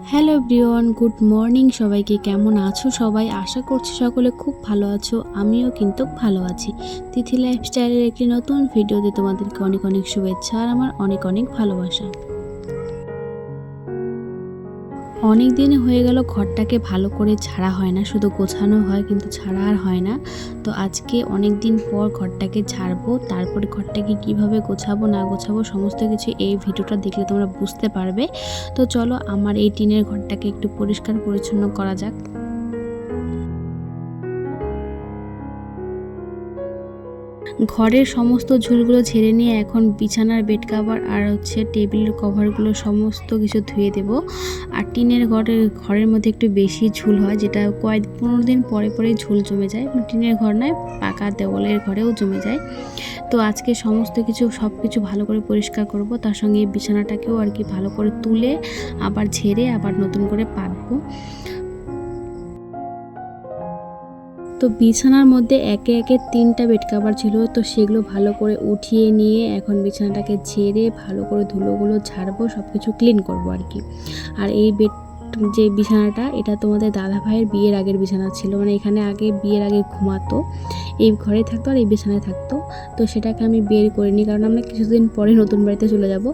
Hello ব্রিওয়ান good morning. সবাইকে কেমন আছো? সবাই আশা করছি সকলে খুব ভালো আছো, আমিও কিন্তু ভালো আছি। তিথি লাইফস্টাইলের একটি নতুন ভিডিওতে তোমাদেরকে অনেক অনেক শুভেচ্ছা আর আমার অনেক অনেক ভালোবাসা। অনেক দিন হয়ে গেল, ঘরটাকে ভালো করে ছাড়া হয় না, শুধু গোছানো হয় কিন্তু ছাড়া আর হয় না। তো আজকে অনেক দিন পর ঘরটাকে ছাড়বো, তারপরে ঘরটাকে কীভাবে গোছাবো, না গোছাবো সমস্ত কিছু এই ভিডিওটা দেখলে তোমরা বুঝতে পারবে। তো চলো আমার এই টিনের ঘরটাকে একটু পরিষ্কার পরিচ্ছন্ন করা যাক। ঘরের সমস্ত ঝুলগুলো ঝেড়ে নিয়ে এখন বিছানার বেড কাভার আর হচ্ছে টেবিলের কভারগুলো সমস্ত কিছু ধুয়ে দেব। আর টিনের ঘরের ঘরের মধ্যে একটু বেশি ঝুল হয়, যেটা কয়েক, পনেরো দিন পরে পরেই ঝুল জমে যায়। টিনের ঘর নয়, পাকা দেওয়ালের ঘরেও জমে যায়। তো আজকে সমস্ত কিছু, সব কিছু ভালো করে পরিষ্কার করব। তার সঙ্গে বিছানাটাকেও আর কি ভালো করে তুলে আবার ঝেড়ে আবার নতুন করে পাতবো। তো বিছানার মধ্যে একে একে তিনটা বেড কাভার ছিল, তো সেগুলো ভালো করে উঠিয়ে নিয়ে এখন বিছানাটাকে ঝেড়ে ভালো করে ধুলোগুলো ঝাড়বো সব কিছু ক্লিন করব আর কি। আর এই বেড যে বিছানাটা, এটা তোমাদের দাদা ভাইয়ের বিয়ের আগের বিছানা ছিল মানে এখানে আগে বিয়ের আগে ঘুমাতো, এই ঘরে থাকতো আর এই বিছানায় থাকতো। তো সেটাকে আমি বের করিনি কারণ আমরা কিছুদিন পরে নতুন বাড়িতে চলে যাব।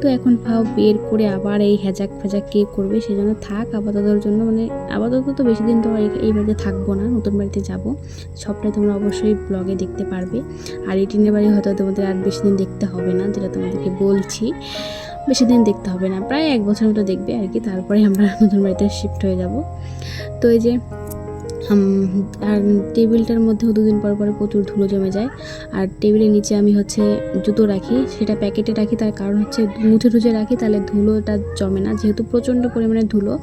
তো এখন ভাব বের করে আবার এই হ্যাজাক ফ্যাজাক কে করবে সেজন্য থাক, আপাততর জন্য মানে আপাতত তো বেশি দিন তো এই- বাড়িতে থাকব না, নতুন বাড়িতে যাব। সবটাই তোমরা অবশ্যই ব্লগে দেখতে পারবে। আর এই টিনের বাড়ি হয়তো তোমাদের আর বেশি দিন দেখতে হবে না, যেটা তোমাদেরকে বলছি। বেশি দিন দেখতে হবে না, প্রায় এক বছর মতো দেখবে আর কি, তারপরে আমরা নতুন বাড়িতে শিফট হয়ে যাব। তো এই যে আর টেবিলটার মধ্যেও দুদিন পর পরে প্রচুর ধুলো জমে যায়। আর টেবিলের নিচে আমি হচ্ছে জুতো রাখি, সেটা প্যাকেটে রাখি, তার কারণ হচ্ছে মুছে টুছে রাখি, তাহলে ধুলোটা জমে না। যেহেতু প্রচণ্ড পরিমাণে ধুলো,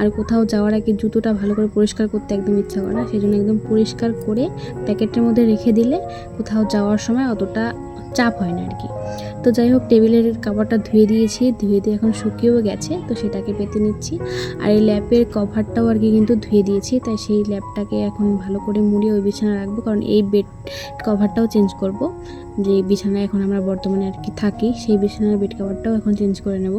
আর কোথাও যাওয়ার আগে জুতোটা ভালো করে পরিষ্কার করতে একদম ইচ্ছা করে না সেই জন্য একদম পরিষ্কার করে প্যাকেটের মধ্যে রেখে দিলে কোথাও যাওয়ার সময় অতটা চাপ হয় না আর কি। তো যাই হোক, টেবিলের কাভারটা ধুয়ে দিয়েছি। ধুয়ে দিয়ে এখন শুকিয়েও গেছে, তো সেটাকে পেতে নিচ্ছি। আর এই ল্যাপের কভারটাও আর কি কিন্তু ধুয়ে দিয়েছি, তাই সেই ল্যাপটাকে এখন ভালো করে মুড়ে ওই বিছানা রাখব, কারণ এই বেড কভারটাও চেঞ্জ করব। যে বিছানায় এখন আমরা বর্তমানে আর কি থাকি, সেই বিছানার বেড কভারটাও এখন চেঞ্জ করে নেব।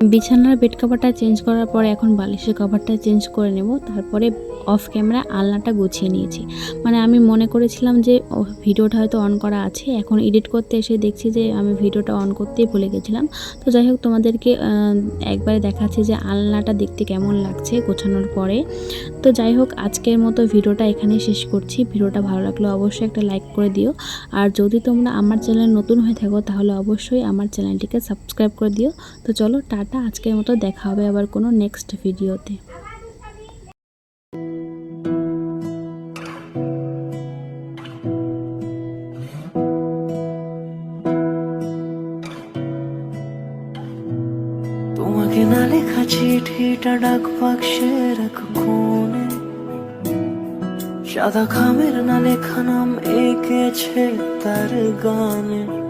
বিছানার বেড কভারটা চেঞ্জ করার পরে এখন বালিশের কভারটা চেঞ্জ করে নেব। তারপরে অফ ক্যামেরা আলনাটা গুছিয়ে নিয়েছি। মানে আমি মনে করেছিলাম যে ভিডিওটা হয়তো অন করা আছে। এখন এডিট করতে এসে দেখছি যে, আমি ভিডিওটা অন করতেই ভুলে গেছিলাম। তো যাই হোক, তোমাদেরকে একবারে দেখাচ্ছি যে আলনাটা দেখতে কেমন লাগছে গোছানোর পরে। তো যাই হোক, আজকের মতো ভিডিওটা এখানে শেষ করছি। ভিডিওটা ভালো লাগলে অবশ্যই একটা লাইক করে দিও। আর যদি তোমরা আমার চ্যানেল নতুন হয়ে থাকো, তাহলে অবশ্যই আমার চ্যানেলটিকে সাবস্ক্রাইব করে দিও। তো চলো, টাটা। আজকের মতো দেখা হবে আবার কোনো নেক্সট ভিডিওতে। তোমাকে না লেখা চিঠিটা ডাক বাক্সের এক সাদা খামের না লেখা নাম এঁকেছে তার গানে।